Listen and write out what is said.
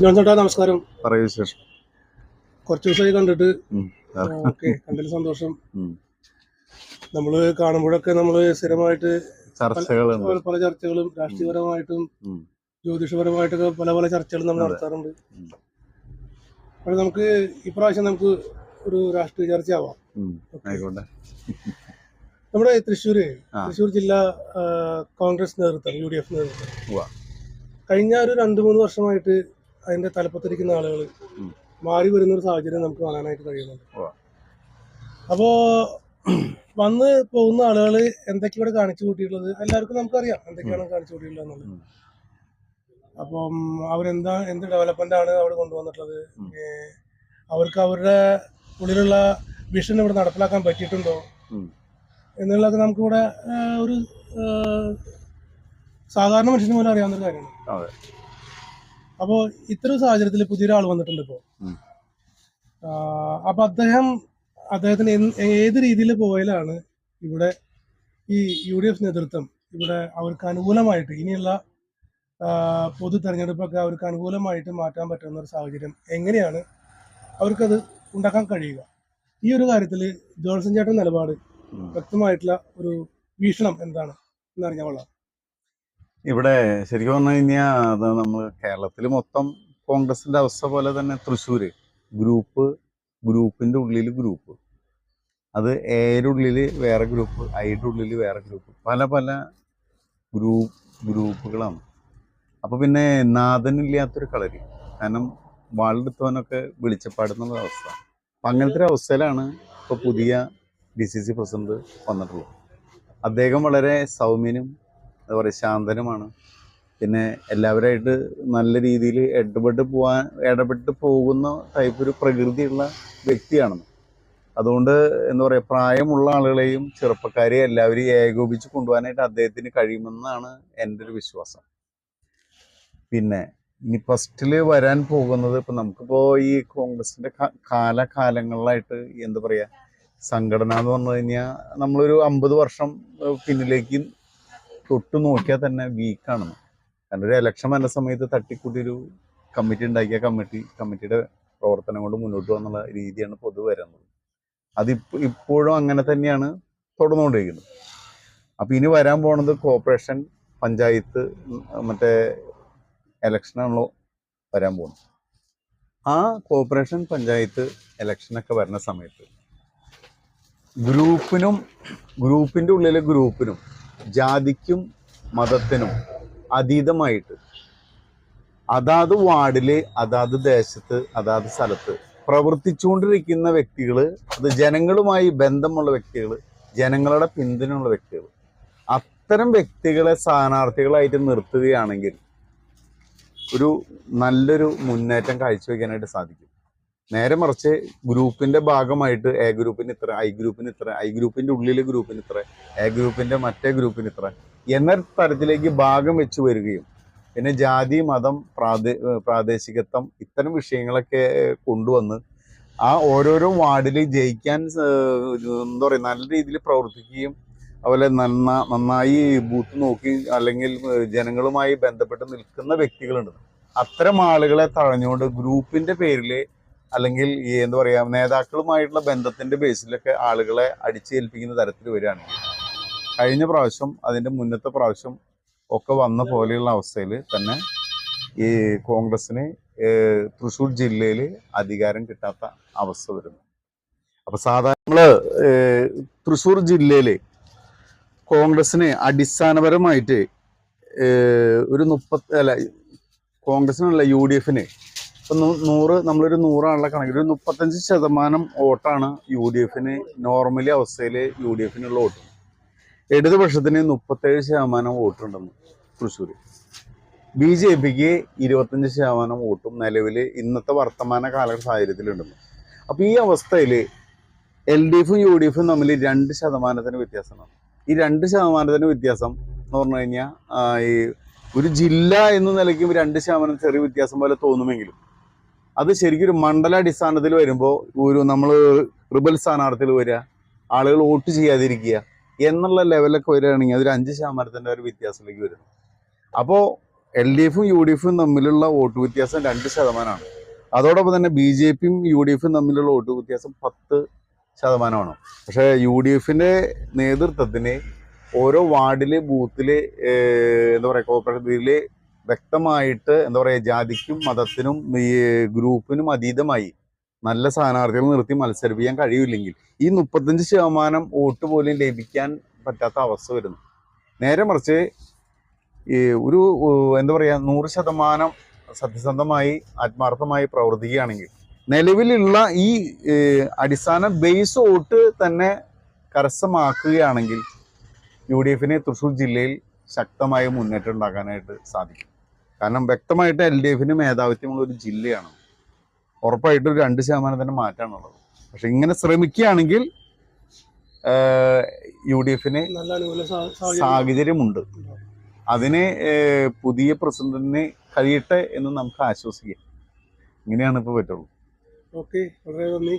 ചേട്ടാ നമസ്കാരം. പറയൂ ശേഷം കുറച്ച് ദിവസമായി കണ്ടിട്ട്. ഓക്കെ കണ്ടതിൽ സന്തോഷം. നമ്മൾ കാണുമ്പോഴൊക്കെ നമ്മൾ സ്ഥിരമായിട്ട് പല- പല ചർച്ചകളും രാഷ്ട്രീയപരമായിട്ടും. ജ്യോതിഷപരമായിട്ടൊക്കെ പല പല ചർച്ചകളും നമ്മൾ നടത്താറുണ്ട്. അപ്പോൾ നമുക്ക് ഇപ്രാവശ്യം നമുക്ക് ഒരു രാഷ്ട്രീയ ചർച്ച ആവാം നമ്മുടെ തൃശ്ശൂര് തൃശ്ശൂർ ജില്ലാ കോൺഗ്രസ് നേതൃത്വം യു ഡി എഫ് നേതൃത്വം. കഴിഞ്ഞ ഒരു രണ്ടു മൂന്ന് വർഷമായിട്ട് അതിന്റെ തലപ്പത്തിരിക്കുന്ന ആളുകൾ മാറി വരുന്ന ഒരു സാഹചര്യം നമുക്ക് കാണാനായിട്ട് കഴിയുന്നുണ്ട്. അപ്പോ വന്ന് പോകുന്ന ആളുകൾ എന്തൊക്കെ ഇവിടെ കാണിച്ചു കൂട്ടിയിട്ടുള്ളത് എല്ലാവർക്കും നമുക്കറിയാം എന്തൊക്കെയാണ് കാണിച്ചു കൂട്ടിയിട്ടുള്ളത് എന്നുള്ളത്. അപ്പം അവരെന്താ എന്ത് ഡെവലപ്മെന്റ് ആണ് അവിടെ കൊണ്ടുവന്നിട്ടുള്ളത്? അവർക്ക് അവരുടെ ഉള്ളിലുള്ള വിഷൻ ഇവിടെ നടപ്പിലാക്കാൻ പറ്റിയിട്ടുണ്ടോ. എന്നുള്ളതൊക്കെ നമുക്കിവിടെ ഒരു സാധാരണ മനുഷ്യന് പോലും അറിയാവുന്ന ഒരു കാര്യമാണ്. അപ്പോൾ ഇത്തരം സാഹചര്യത്തിൽ പുതിയൊരാൾ വന്നിട്ടുണ്ട് ഇപ്പോ. അപ്പൊ അദ്ദേഹം അദ്ദേഹത്തിന് ഏത് രീതിയിൽ പോയാലാണ് ഇവിടെ ഈ യു ഡി എഫ് നേതൃത്വം ഇവിടെ അവർക്ക് അനുകൂലമായിട്ട് ഇനിയുള്ള പൊതു തെരഞ്ഞെടുപ്പൊക്കെ അവർക്ക് അനുകൂലമായിട്ട് മാറ്റാൻ പറ്റുന്ന ഒരു സാഹചര്യം എങ്ങനെയാണ് അവർക്കത് ഉണ്ടാക്കാൻ കഴിയുക ഈ ഒരു കാര്യത്തിൽ ജോൺസൺ ചേട്ടൻ നിലപാട്. വ്യക്തമായിട്ടുള്ള ഒരു വീക്ഷണം എന്താണ് എന്നറിഞ്ഞാൽ കൊള്ളാം ഇവിടെ ശരിക്കും പറഞ്ഞു കഴിഞ്ഞാൽ അത് നമ്മൾ കേരളത്തിൽ മൊത്തം കോൺഗ്രസിന്റെ അവസ്ഥ പോലെ തന്നെ തൃശ്ശൂര്. ഗ്രൂപ്പ് ഗ്രൂപ്പിന്റെ ഉള്ളിൽ ഗ്രൂപ്പ്. അത് എയുടെ ഉള്ളിൽ വേറെ ഗ്രൂപ്പ് ഐയുടെ ഉള്ളിൽ വേറെ ഗ്രൂപ്പ്. പല പല ഗ്രൂപ്പ് ഗ്രൂപ്പുകളാണ്. അപ്പോൾ പിന്നെ നാഥനില്ലാത്തൊരു കളരി. കാരണം വാളെടുത്തവനൊക്കെ വിളിച്ചപ്പാടുന്നുള്ള അവസ്ഥ. അപ്പൊ അങ്ങനത്തെ ഒരു അവസ്ഥയിലാണ് ഇപ്പൊ പുതിയ ഡി സി സി പ്രസിഡന്റ് വന്നിട്ടുള്ളത്. അദ്ദേഹം വളരെ സൗമ്യനും പറയുക ശാന്തനുമാണ്. പിന്നെ എല്ലാവരായിട്ട് നല്ല രീതിയിൽ ഇടപെട്ട് പോവാൻ ഇടപെട്ട് പോകുന്ന ടൈപ്പ് ഒരു പ്രകൃതിയുള്ള വ്യക്തിയാണ് അതുകൊണ്ട് എന്താ പറയുക പ്രായമുള്ള ആളുകളെയും ചെറുപ്പക്കാരെയും എല്ലാവരെയും ഏകോപിച്ച് കൊണ്ടുപോകാനായിട്ട് അദ്ദേഹത്തിന് കഴിയുമെന്നാണ് എന്റെ ഒരു വിശ്വാസം. പിന്നെ ഇനി ഫസ്റ്റിൽ വരാൻ പോകുന്നത് ഇപ്പം നമുക്കിപ്പോൾ ഈ കോൺഗ്രസിന്റെ കാലകാലങ്ങളിലായിട്ട് എന്താ പറയുക സംഘടന എന്ന് പറഞ്ഞു കഴിഞ്ഞാൽ നമ്മളൊരു അമ്പത് വർഷം പിന്നിലേക്ക് തൊട്ട് നോക്കിയാൽ തന്നെ വീക്കാണ് കാരണം ഒരു ഇലക്ഷൻ വന്ന സമയത്ത് തട്ടിക്കൂട്ടി ഒരു കമ്മിറ്റി ഉണ്ടാക്കിയ കമ്മിറ്റി കമ്മിറ്റിയുടെ പ്രവർത്തനം കൊണ്ട് മുന്നോട്ട് പോകുന്ന രീതിയാണ് പൊതുവെ വരുന്നത്. അതിപ്പോ ഇപ്പോഴും അങ്ങനെ തന്നെയാണ് തുടർന്നുകൊണ്ടിരിക്കുന്നത്. അപ്പൊ ഇനി വരാൻ പോണത് കോർപ്പറേഷൻ പഞ്ചായത്ത് മറ്റേ ഇലക്ഷനാണല്ലോ വരാൻ പോകുന്നത് ആ കോർപ്പറേഷൻ പഞ്ചായത്ത് ഇലക്ഷനൊക്കെ വരുന്ന സമയത്ത് ഗ്രൂപ്പിനും ഗ്രൂപ്പിന്റെ ഉള്ളിലെ ഗ്രൂപ്പിനും ജാതിക്കും മതത്തിനും അതീതമായിട്ട് അതാത് വാർഡിൽ അതാത് ദേശത്ത് അതാത് സ്ഥലത്ത് പ്രവർത്തിച്ചുകൊണ്ടിരിക്കുന്ന വ്യക്തികൾ അത് ജനങ്ങളുമായി ബന്ധമുള്ള വ്യക്തികൾ ജനങ്ങളുടെ പിന്തുണയുള്ള വ്യക്തികൾ അത്തരം വ്യക്തികളെ സ്ഥാനാർത്ഥികളായിട്ട് നിർത്തുകയാണെങ്കിൽ ഒരു നല്ലൊരു മുന്നേറ്റം കാഴ്ചവെക്കാനായിട്ട് സാധിക്കും. നേരെ മറിച്ച് ഗ്രൂപ്പിന്റെ ഭാഗമായിട്ട് എ ഗ്രൂപ്പിന് ഇത്ര ഐ ഗ്രൂപ്പിന് ഇത്ര ഐ ഗ്രൂപ്പിന്റെ ഉള്ളിലെ ഗ്രൂപ്പിന് ഇത്ര എ ഗ്രൂപ്പിന്റെ മറ്റേ ഗ്രൂപ്പിന് ഇത്ര എന്ന തരത്തിലേക്ക് ഭാഗം വെച്ച് വരികയും പിന്നെ ജാതി മതം പ്രാദേ പ്രാദേശികത്വം ഇത്തരം വിഷയങ്ങളൊക്കെ കൊണ്ടുവന്ന് ആ ഓരോരോ വാർഡിൽ ജയിക്കാൻ എന്താ പറയുക നല്ല രീതിയിൽ പ്രവർത്തിക്കുകയും അതുപോലെ നന്ന നന്നായി ബൂത്ത് നോക്കി അല്ലെങ്കിൽ ജനങ്ങളുമായി ബന്ധപ്പെട്ട് നിൽക്കുന്ന വ്യക്തികളുണ്ട്. അത്തരം ആളുകളെ തഴഞ്ഞുകൊണ്ട് ഗ്രൂപ്പിന്റെ പേരിൽ അല്ലെങ്കിൽ ഈ എന്താ പറയുക നേതാക്കളുമായിട്ടുള്ള ബന്ധത്തിന്റെ ബേസിലൊക്കെ ആളുകളെ അടിച്ചേൽപ്പിക്കുന്ന തരത്തിൽ വരികയാണ്. കഴിഞ്ഞ പ്രാവശ്യം അതിന്റെ മുന്നത്തെ പ്രാവശ്യം ഒക്കെ വന്ന പോലെയുള്ള അവസ്ഥയിൽ തന്നെ ഈ കോൺഗ്രസ്സിന് തൃശ്ശൂർ ജില്ലയിൽ അധികാരം കിട്ടാത്ത അവസ്ഥ വരുന്നു. അപ്പൊ സാധാരണ തൃശ്ശൂർ ജില്ലയിൽ കോൺഗ്രസ്സിന് അടിസ്ഥാനപരമായിട്ട് ഒരു മുപ്പത്തി അല്ല കോൺഗ്രസിനല്ല യു ഡി എഫിന് ഇപ്പൊ നൂറ് നമ്മളൊരു നൂറാളുടെ കണക്കിൽ ഒരു മുപ്പത്തഞ്ച് ശതമാനം വോട്ടാണ് യു ഡി എഫിന് നോർമലി അവസ്ഥയിൽ യു ഡി എഫിനുള്ള വോട്ട്. ഇടതുപക്ഷത്തിന് മുപ്പത്തേഴ് ശതമാനം വോട്ടുണ്ടെന്ന് തൃശ്ശൂർ ബി ജെ പിക്ക് ഇരുപത്തഞ്ച് ശതമാനം വോട്ടും നിലവിൽ ഇന്നത്തെ വർത്തമാന കാല സാഹചര്യത്തിലുണ്ടെന്ന്. അപ്പം ഈ അവസ്ഥയിൽ എൽ ഡി എഫും യു ഡി എഫും തമ്മിൽ രണ്ട് ശതമാനത്തിന് വ്യത്യാസമാണ്. ഈ രണ്ട് ശതമാനത്തിന് വ്യത്യാസം എന്ന് പറഞ്ഞു കഴിഞ്ഞാൽ ഈ ഒരു ജില്ല എന്ന നിലയ്ക്കും രണ്ട് ശതമാനം ചെറിയ വ്യത്യാസം പോലെ തോന്നുമെങ്കിലും അത് ശരിക്കും ഒരു മണ്ഡലാടിസ്ഥാനത്തിൽ വരുമ്പോൾ ഒരു നമ്മൾ റിബൽ സ്ഥാനാർത്ഥികൾ വരിക ആളുകൾ വോട്ട് ചെയ്യാതിരിക്കുക എന്നുള്ള ലെവലൊക്കെ വരികയാണെങ്കിൽ അതൊരു അഞ്ച് ശതമാനത്തിന്റെ ഒരു വ്യത്യാസത്തിലേക്ക് വരും. അപ്പോൾ എൽ ഡി എഫും യു ഡി എഫും തമ്മിലുള്ള വോട്ട് വ്യത്യാസം രണ്ട് ശതമാനമാണ്. അതോടൊപ്പം തന്നെ ബി ജെ പിയും യു ഡി എഫും തമ്മിലുള്ള വോട്ട് വ്യത്യാസം പത്ത് ശതമാനമാണ്. പക്ഷേ യു ഡി എഫിന്റെ നേതൃത്വത്തിന് ഓരോ വാർഡിലെ ബൂത്തിലെ എന്താ പറയുക കോപ്പറേറ്റീവിലെ വ്യക്തമായിട്ട് എന്താ പറയുക ജാതിക്കും മതത്തിനും ഈ ഗ്രൂപ്പിനും അതീതമായി നല്ല സ്ഥാനാർത്ഥികൾ നിർത്തി മത്സരിപ്പിക്കാൻ കഴിയില്ലെങ്കിൽ ഈ മുപ്പത്തഞ്ച് ശതമാനം വോട്ട് പോലും ലഭിക്കാൻ പറ്റാത്ത അവസ്ഥ വരുന്നു. നേരെ മറിച്ച് ഈ ഒരു എന്താ പറയുക നൂറ് ശതമാനം സത്യസന്ധമായി ആത്മാർത്ഥമായി പ്രവർത്തിക്കുകയാണെങ്കിൽ നിലവിലുള്ള ഈ അടിസ്ഥാന ബേസ് വോട്ട് തന്നെ കരസ്ഥമാക്കുകയാണെങ്കിൽ യു ഡി എഫിന് തൃശ്ശൂർ ജില്ലയിൽ ശക്തമായ മുന്നേറ്റം ഉണ്ടാക്കാനായിട്ട് സാധിക്കും. കാരണം വ്യക്തമായിട്ട് എൽ ഡി എഫിന് മേധാവിത്വമുള്ള ഒരു ജില്ലയാണ്. ഉറപ്പായിട്ട് ഒരു രണ്ട് ശതമാനം തന്നെ മാറ്റാണുള്ളത് പക്ഷെ ഇങ്ങനെ ശ്രമിക്കുകയാണെങ്കിൽ യു ഡി എഫിന് സാഹചര്യമുണ്ട്. അതിന് പുതിയ പ്രസിഡന്റിന് കഴിയട്ടെ എന്ന് നമുക്ക് ആശ്വസിക്കാം. ഇങ്ങനെയാണ് ഇപ്പോൾ പറ്റുള്ളൂ. ഓക്കെ വളരെ നന്ദി.